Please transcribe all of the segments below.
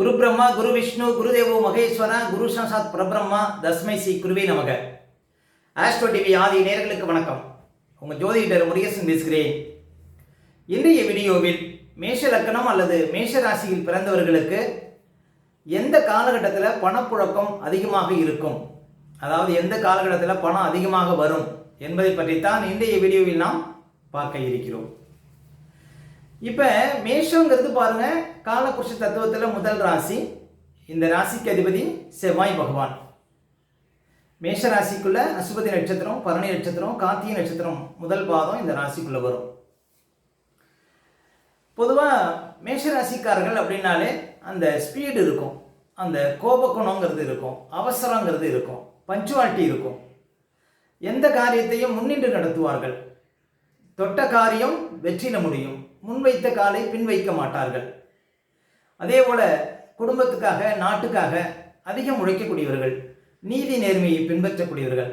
குரு பிரம்மா குரு விஷ்ணு குருதேவோ மகேஸ்வரா குரு சாசாத் பிரபிரம்மா தஸ்மை ஸ்ரீ குருவே நமக. ஆஸ்ட்ரோ டிவி ஆதி நேர்களுக்கு வணக்கம். உங்கள் ஜோதிடர் முருகேசன் பேசுகிறேன். இன்றைய வீடியோவில் மேஷ லக்கணம் அல்லது மேஷ ராசியில் பிறந்தவர்களுக்கு எந்த காலகட்டத்தில் பணப்புழக்கம் அதிகமாக இருக்கும்? அதாவது எந்த காலகட்டத்தில் பணம் அதிகமாக வரும் என்பதை பற்றித்தான் இன்றைய வீடியோவில் நாம் பார்க்க இருக்கிறோம். இப்போ மேஷங்கிறது பாருங்கள் காலபுருஷ தத்துவத்தில் முதல் ராசி இந்த ராசிக்கு அதிபதி செவ்வாய் பகவான். மேஷ ராசிக்குள்ள அசுபதி நட்சத்திரம் பரணி நட்சத்திரம் கார்த்திகை நட்சத்திரம் முதல் பாதம் இந்த ராசிக்குள்ள வரும். பொதுவாக மேஷ ராசிக்காரர்கள் அப்படின்னாலே அந்த ஸ்பீடு இருக்கும். அந்த கோபக்குணங்கிறது இருக்கும். அவசரங்கிறது இருக்கும். பஞ்சுவாலிட்டி இருக்கும். எந்த காரியத்தையும் முன்னின்று நடத்துவார்கள். தொட்ட காரியம் வெற்றில முடியும். முன்வைத்த காலை பின் வைக்க மாட்டார்கள். அதே போல குடும்பத்துக்காக நாட்டுக்காக அதிகம் உழைக்கக்கூடியவர்கள் நீதி நேர்மையை பின்பற்றக்கூடியவர்கள்.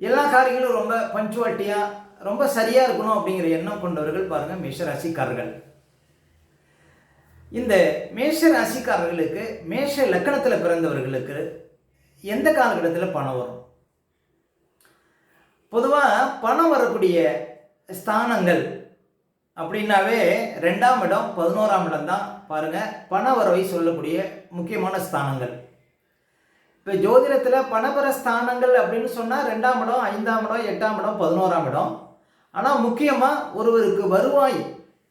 எல்லா காரியங்களும் ரொம்ப பஞ்சுவாலிட்டியாக ரொம்ப சரியாக இருக்கணும் அப்படிங்கிற எண்ணம் கொண்டவர்கள் பாருங்கள் மேஷ ராசிக்காரர்கள் இந்த மேஷ ராசிக்காரர்களுக்கு மேஷ லக்கணத்தில் பிறந்தவர்களுக்கு எந்த காலகட்டத்தில் பணம் வரும்? பொதுவாக பணம் வரக்கூடிய ஸ்தானங்கள் அப்படின்னாவே ரெண்டாம் இடம் பதினோராம் இடம் தான். பாருங்கள் பணவரவை சொல்லக்கூடிய முக்கியமான ஸ்தானங்கள். இப்போ ஜோதிடத்தில் பணபர ஸ்தானங்கள் அப்படின்னு சொன்னால் ரெண்டாம் இடம் ஐந்தாம் இடம் எட்டாம் இடம் பதினோராம் இடம். ஆனால் முக்கியமாக ஒருவருக்கு வருவாய்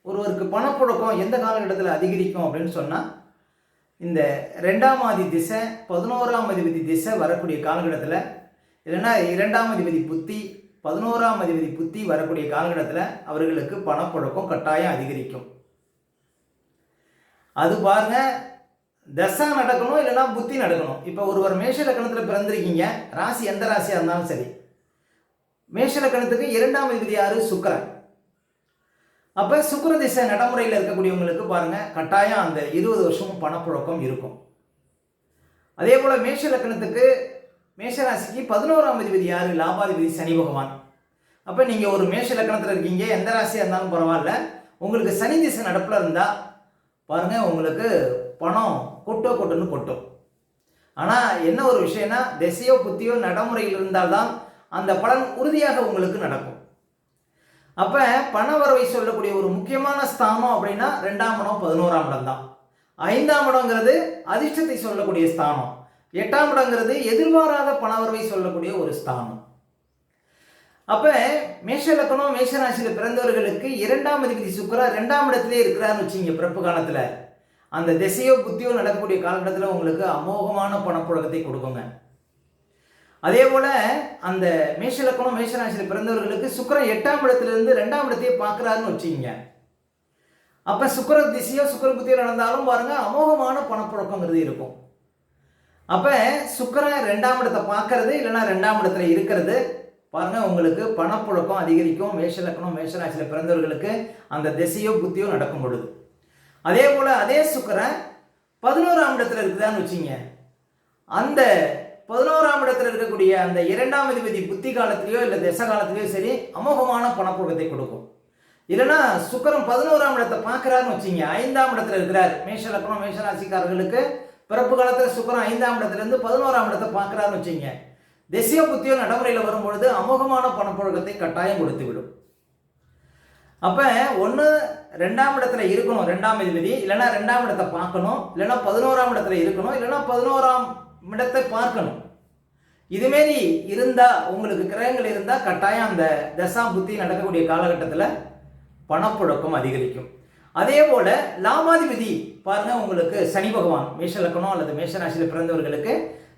ஒருவருக்கு பணப்புழக்கம் எந்த காலகட்டத்தில் அதிகரிக்கும் அப்படின்னு சொன்னால் இந்த ரெண்டாம் ஆதி திசை பதினோராம் அதிபதி திசை வரக்கூடிய காலகட்டத்தில் இல்லைன்னா இரண்டாம் அதிபதி புத்தி பதினோராம் அதிபதி புத்தி வரக்கூடிய காலகட்டத்தில் அவர்களுக்கு பணப்புழக்கம் கட்டாயம் அதிகரிக்கும். அது பாருங்க தசா நடக்கணும் இல்லைன்னா புத்தி நடக்கணும். இப்போ ஒருவர் மேஷ லக்கணத்தில் பிறந்திருக்கீங்க ராசி எந்த ராசியாக இருந்தாலும் சரி. மேஷ லக்கணத்துக்கு இரண்டாம் அதிபதி யாரு? சுக்கரன். அப்போ சுக்கர திசை நடைமுறையில் இருக்கக்கூடியவங்களுக்கு பாருங்க கட்டாயம் அந்த இருபது வருஷமும் பணப்புழக்கம் இருக்கும். அதே போல் மேஷ லக்கணத்துக்கு மேஷராசிக்கு பதினோராம் அதிபதி யார்? லாபாதிபதி சனி பகவான். அப்போ நீங்கள் ஒரு மேஷ லக்கணத்தில் இருக்கீங்க. எந்த ராசியாக இருந்தாலும் பரவாயில்ல. உங்களுக்கு சனி திசை நடப்பில் இருந்தால் பாருங்கள் உங்களுக்கு பணம் கொட்டோ கொட்டுன்னு கொட்டும். ஆனால் என்ன ஒரு விஷயம்னா திசையோ புத்தியோ நடைமுறையில் இருந்தால்தான் அந்த பலன் உறுதியாக உங்களுக்கு நடக்கும். அப்போ பண வரவை சொல்லக்கூடிய ஒரு முக்கியமான ஸ்தானம் அப்படின்னா ரெண்டாம் இடம் பதினோராம் இடம் தான். ஐந்தாம் இடங்கிறது அதிர்ஷ்டத்தை சொல்லக்கூடிய ஸ்தானம். எட்டாம் இடங்கிறது எதிர்பாராத பணவரவை சொல்லக்கூடிய ஒரு ஸ்தானம். அப்போ மேஷ லக்கணம் மேஷராசியில் பிறந்தவர்களுக்கு இரண்டாம் அதிபதி சுக்கரா ரெண்டாம் இடத்திலே இருக்கிறான்னு வச்சுங்க பிறப்பு காலத்தில். அந்த திசையோ புத்தியோ நடக்கக்கூடிய காலகட்டத்தில் உங்களுக்கு அமோகமான பணப்புழக்கத்தை கொடுக்குங்க. அதே போல் அந்த மேஷ லக்கணம் மேஷராசியில் பிறந்தவர்களுக்கு சுக்கரன் எட்டாம் இடத்துலேருந்து ரெண்டாம் இடத்தையே பார்க்குறாருன்னு வச்சுங்க அப்போ சுக்கர திசையோ சுக்கர புத்தியோ நடந்தாலும் பாருங்கள் அமோகமான பணப்புழக்கங்கிறது இருக்கும். அப்போ சுக்கரன் ரெண்டாம் இடத்தை பார்க்கறது இல்லைன்னா ரெண்டாம் இடத்துல இருக்கிறது பாருங்க உங்களுக்கு பணப்புழக்கம் அதிகரிக்கும் மேஷலக்கணம் மேஷராசியில் பிறந்தவர்களுக்கு அந்த திசையோ புத்தியோ நடக்கும் பொழுது. அதே போல் அதே சுக்கரன் பதினோராம் இடத்துல இருக்குதான்னு வச்சிங்க. அந்த பதினோராம் இடத்துல இருக்கக்கூடிய அந்த இரண்டாம் அதிபதி புத்தி காலத்திலேயோ இல்லை திசை காலத்திலேயோ சரி அமோகமான பணப்புழக்கத்தை கொடுக்கும். இல்லைன்னா சுக்கரன் பதினோராம் இடத்தை பார்க்குறாருன்னு வச்சுங்க. ஐந்தாம் இடத்துல இருக்கிறார் மேஷ லக்கணம் மேஷராசிக்காரர்களுக்கு பிறப்பு காலத்தில் சுக்கரன் ஐந்தாம் இடத்துலேருந்து பதினோராம் இடத்தை பார்க்குறாருன்னு வச்சுங்க. திசைய புத்தியோ நடைமுறையில் வரும்பொழுது அமோகமான பணப்புழக்கத்தை கட்டாயம் கொடுத்து விடும் அப்போ ஒன்று ரெண்டாம் இடத்துல இருக்கணும் ரெண்டாம் அதிபதி. இல்லைன்னா ரெண்டாம் இடத்தை பார்க்கணும் இல்லைன்னா பதினோராம் இடத்துல இருக்கணும் இல்லைன்னா பதினோராம் இடத்தை பார்க்கணும். இதுமாரி இருந்தால் உங்களுக்கு கிரகங்கள் இருந்தால் கட்டாயம் அந்த தசா புத்தி நடக்கக்கூடிய காலகட்டத்தில் பணப்புழக்கம் அதிகரிக்கும். அதே போல லாபாதிபதி பாருங்க உங்களுக்கு சனி பகவான் மேஷ லக்கணம் அல்லது மேஷராசியில் பிறந்தவர்களுக்கு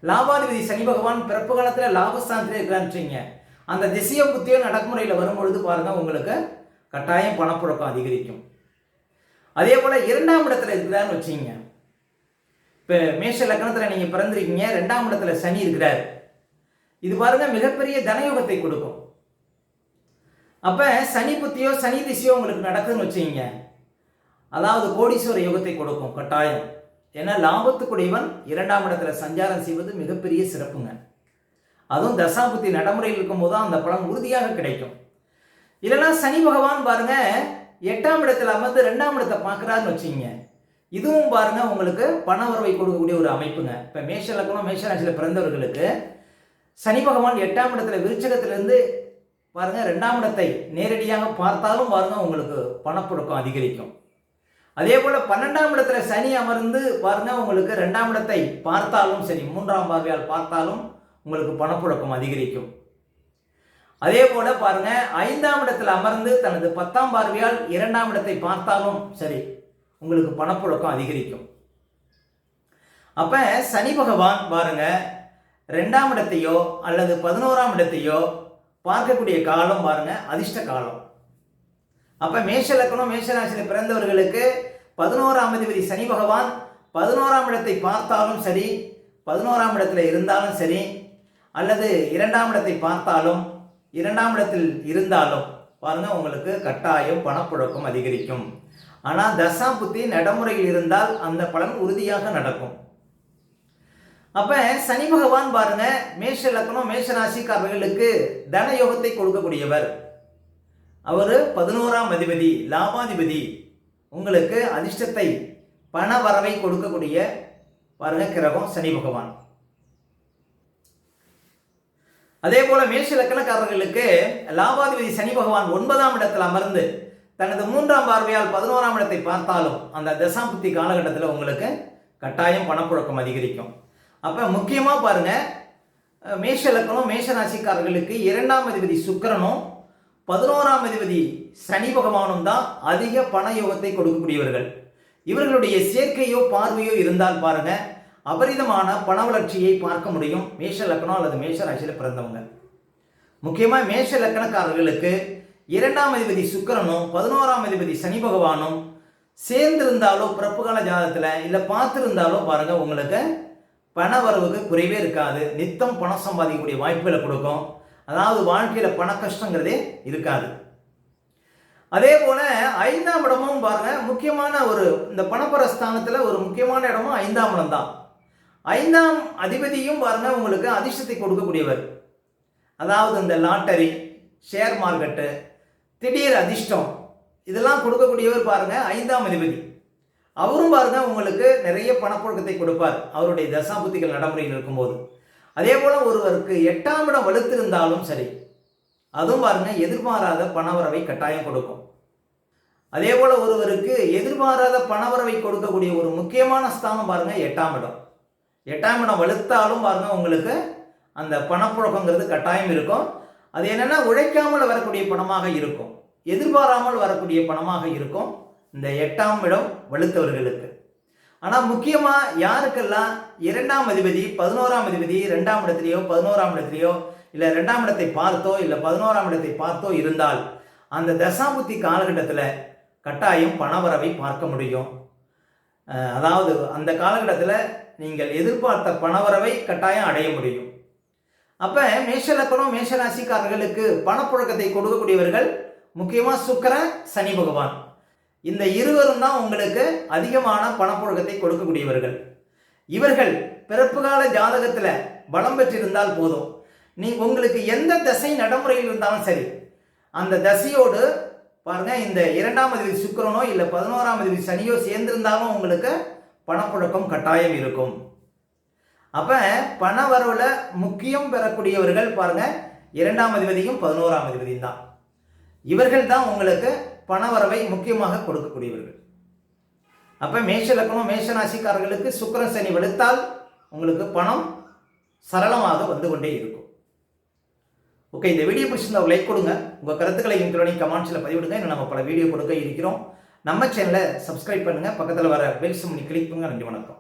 லாபாதிபதி சனி பகவான் பிறப்பு காலத்தில் லாபஸ்தானத்தில் இருக்கிறான்னு அந்த திசைய புத்தியோ நடைமுறையில் வரும்பொழுது பாருங்க உங்களுக்கு கட்டாயம் பணப்புழக்கம் அதிகரிக்கும். அதே போல இரண்டாம் இடத்துல இருக்கிறாருன்னு வச்சுங்க இப்போ மேஷ லக்கணத்தில் நீங்கள் பிறந்திருக்கீங்க ரெண்டாம் இடத்துல சனி இருக்கிறார். இது பாருங்க மிகப்பெரிய தனயோகத்தை கொடுக்கும். அப்போ சனி புத்தியோ சனி திசையோ உங்களுக்கு நடக்குதுன்னு வச்சுக்கிங்க. அதாவது கோடீஸ்வர யோகத்தை கொடுக்கும் கட்டாயம். ஏன்னா லாபத்துக்குடையவன் இரண்டாம் இடத்துல சஞ்சாரம் செய்வது மிகப்பெரிய சிறப்புங்க. அதுவும் தசாபுத்தி நடைமுறையில் இருக்கும்போது அந்த பலன் உறுதியாக கிடைக்கும். இல்லைன்னா சனி பகவான் பாருங்க எட்டாம் இடத்துல அமர்ந்து ரெண்டாம் இடத்தை பார்க்குறாருன்னு வச்சுங்க இதுவும் பாருங்க உங்களுக்கு பண வரவை கொடுக்கக்கூடிய ஒரு அமைப்புங்க. இப்போ மேஷ லக்னம் மேஷ பிறந்தவர்களுக்கு சனி பகவான் எட்டாம் இடத்துல விருச்சகத்திலிருந்து பாருங்க ரெண்டாம் இடத்தை நேரடியாக பார்த்தாலும் பாருங்க உங்களுக்கு பணப்புழக்கம் அதிகரிக்கும். அதே போல பன்னெண்டாம் இடத்துல சனி அமர்ந்து பாருங்க உங்களுக்கு ரெண்டாம் இடத்தை பார்த்தாலும் சரி மூன்றாம் பார்வையால் பார்த்தாலும் உங்களுக்கு பணப்புழக்கம் அதிகரிக்கும். அதே போல பாருங்க ஐந்தாம் இடத்தில் அமர்ந்து தனது பத்தாம் பார்வையால் இரண்டாம் இடத்தை பார்த்தாலும் சரி உங்களுக்கு பணப்புழக்கம் அதிகரிக்கும். அப்ப சனி பகவான் பாருங்க ரெண்டாம் இடத்தையோ அல்லது பதினோராம் இடத்தையோ பார்க்கக்கூடிய காலம் பாருங்க அதிர்ஷ்ட காலம். அப்போ மேஷ லக்னம் மேஷராசியில் பிறந்தவர்களுக்கு பதினோராம் அதிபதி சனி பகவான் பதினோராம் இடத்தை பார்த்தாலும் சரி பதினோராம் இடத்துல இருந்தாலும் சரி அல்லது இரண்டாம் இடத்தை பார்த்தாலும் இரண்டாம் இடத்தில் இருந்தாலும் பாருங்கள் உங்களுக்கு கட்டாயம் பணப்புழக்கம் அதிகரிக்கும். ஆனால் தசா புத்தி நடைமுறையில் இருந்தால் அந்த பலன் உறுதியாக நடக்கும். அப்போ சனி பகவான் பாருங்க மேஷ லக்னம் மேஷ ராசிக்காரர்களுக்கு தன யோகத்தை கொடுக்கக்கூடியவர். அவர் பதினோராம் அதிபதி லாபாதிபதி. உங்களுக்கு அதிர்ஷ்டத்தை பண வரவை கொடுக்கக்கூடிய பாருங்க கிரகம் சனி பகவான். அதே போல மேஷ லக்கணக்காரர்களுக்கு லாபாதிபதி சனி பகவான் ஒன்பதாம் இடத்தில் அமர்ந்து தனது மூன்றாம் பார்வையால் பதினோராம் இடத்தை பார்த்தாலும் அந்த தசாம்புத்தி காலகட்டத்தில் உங்களுக்கு கட்டாயம் பணப்புழக்கம் அதிகரிக்கும். அப்போ முக்கியமாக பாருங்க மேஷ லக்கணம் மேஷ ராசிக்காரர்களுக்கு இரண்டாம் அதிபதி சுக்கிரனும் பதினோராம் அதிபதி சனி பகவானும் தான் அதிக பண யோகத்தை கொடுக்கக்கூடியவர்கள். இவர்களுடைய சேர்க்கையோ பார்வையோ இருந்தால் பாருங்க அபரிதமான பண வளர்ச்சியை பார்க்க முடியும். மேஷ லக்கணம் அல்லது மேஷ ராசியில் பிறந்தவங்க. முக்கியமாக மேஷ லக்கணக்காரர்களுக்கு இரண்டாம் அதிபதி சுக்கரனும் பதினோராம் அதிபதி சனி பகவானும் சேர்ந்திருந்தாலோ பிறப்பு கால ஜாதகத்தில் இல்லை பார்த்துருந்தாலோ பாருங்க உங்களுக்கு பண வரவுக்கு குறைவே இருக்காது. நித்தம் பணம் சம்பாதிக்கக்கூடிய வாய்ப்புகளை கொடுக்கும். அதாவது வாழ்க்கையில் பண கஷ்டங்கிறதே இருக்காது. அதே போல ஐந்தாம் இடமும் பாருங்க முக்கியமான ஒரு இந்த பணப்பரஸ்தானத்தில் ஒரு முக்கியமான இடமும் ஐந்தாம் இடம் தான். ஐந்தாம் அதிபதியும் பாருங்க உங்களுக்கு அதிர்ஷ்டத்தை கொடுக்கக்கூடியவர். அதாவது இந்த லாட்டரி ஷேர் மார்க்கெட்டு திடீர் அதிர்ஷ்டம் இதெல்லாம் கொடுக்கக்கூடியவர் பாருங்க ஐந்தாம் அதிபதி. அவரும் பாருங்க உங்களுக்கு நிறைய பணப்புழக்கத்தை கொடுப்பார். அவருடைய தசாபுத்திகள் நடைமுறையில் இருக்கும்போது. அதே போல் ஒருவருக்கு எட்டாம் இடம் வலுத்திருந்தாலும் சரி அதுவும் பாருங்க எதிர்பாராத பணவரவை கட்டாயம் கொடுக்கும். அதே போல் ஒருவருக்கு எதிர்பாராத பணவரவை கொடுக்கக்கூடிய ஒரு முக்கியமான ஸ்தானம் பாருங்க எட்டாம் இடம். எட்டாம் இடம் வலுத்தாலும் பாருங்க உங்களுக்கு அந்த பணப்புழக்கங்கிறது கட்டாயம் இருக்கும். அது என்னென்னா உழைக்காமல் வரக்கூடிய பணமாக இருக்கும். எதிர்பாராமல் வரக்கூடிய பணமாக இருக்கும். இந்த எட்டாம் இடம் வலுத்தவர்களுக்கு. ஆனால் முக்கியமாக யாருக்கெல்லாம் இரண்டாம் அதிபதி பதினோராம் அதிபதி ரெண்டாம் இடத்துலையோ பதினோராம் இடத்துலையோ இல்லை ரெண்டாம் இடத்தை பார்த்தோ இல்லை பதினோராம் இடத்தை பார்த்தோ இருந்தால் அந்த தசாபுத்தி காலகட்டத்தில் கட்டாயம் பணவரவை பார்க்க முடியும். அதாவது அந்த காலகட்டத்தில் நீங்கள் எதிர்பார்த்த பணவரவை கட்டாயம் அடைய முடியும். அப்போ மேஷலக்கணம் மேஷராசிக்காரர்களுக்கு பணப்புழக்கத்தை கொடுக்கக்கூடியவர்கள் முக்கியமாக சுக்கர சனி பகவான். இந்த இருவரும் தான் உங்களுக்கு அதிகமான பணப்புழக்கத்தை கொடுக்கக்கூடியவர்கள். இவர்கள் பிறப்பு கால ஜாதகத்தில் பலம் பெற்றிருந்தால் போதும். நீ உங்களுக்கு எந்த தசை நடைமுறையில் இருந்தாலும் சரி அந்த தசையோடு பாருங்க இந்த இரண்டாம் அதிபதி சுக்கிரனோ இல்லை பதினோராம் அதிபதி சனியோ சேர்ந்திருந்தாலும் உங்களுக்கு பணப்புழக்கம் கட்டாயம் இருக்கும். அப்ப பண வரவுல முக்கியம் பெறக்கூடியவர்கள் பாருங்க இரண்டாம் அதிபதியும் பதினோராம் அதிபதியும் தான். இவர்கள் தான் உங்களுக்கு பணவரவை முக்கியமாக கொடுக்கக்கூடியவர்கள். அப்போ மேஷ லக்னம் மேஷ சுக்கரன் சனி வெளுத்தால் உங்களுக்கு பணம் சரளமாக வந்து கொண்டே இருக்கும். ஓகே இந்த வீடியோ பிடிச்சிருந்தா லைக் கொடுங்க. உங்கள் கருத்துக்களை எங்களுடைய கமெண்ட்ஸில் பதிவிடுங்க. இன்னும் நம்ம பல வீடியோ கொடுக்க இருக்கிறோம். நம்ம சேனலை சப்ஸ்கிரைப் பண்ணுங்கள் பக்கத்தில் வர பெல் சிம்னி கிளிக் பண்ணுங்கள் நன்றி வணக்கம்.